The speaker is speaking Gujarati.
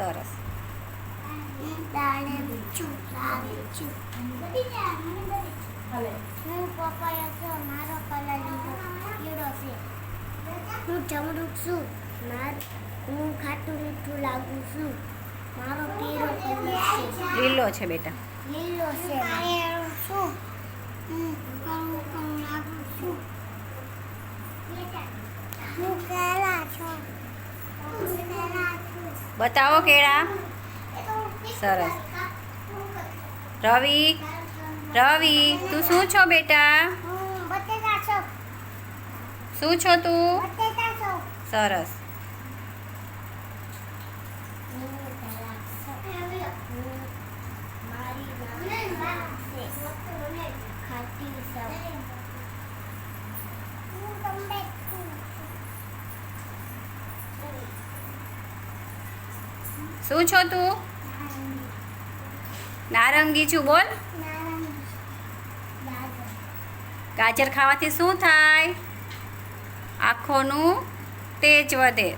સરસ. હું પપૈયો છું મારો કલર લીલો લીલો છે હું જમરૂક છું. માર હું ખાટું મીઠું લાગુ છું. મારો પીળો છે? લીલો છે બેટા. લીલો છે. હું કરું કરું લાગુ છું. હું કેળા છું હું કેળા છું? બતાવો કેળા. સરસ. રવિ રવિ તું શું છો બેટા? શું છો તું? સરસ. છું શું છો તું? નારંગી છું બોલ. ગાજર ખાવાથી શું થાય? આંખોનું તેજ વધે.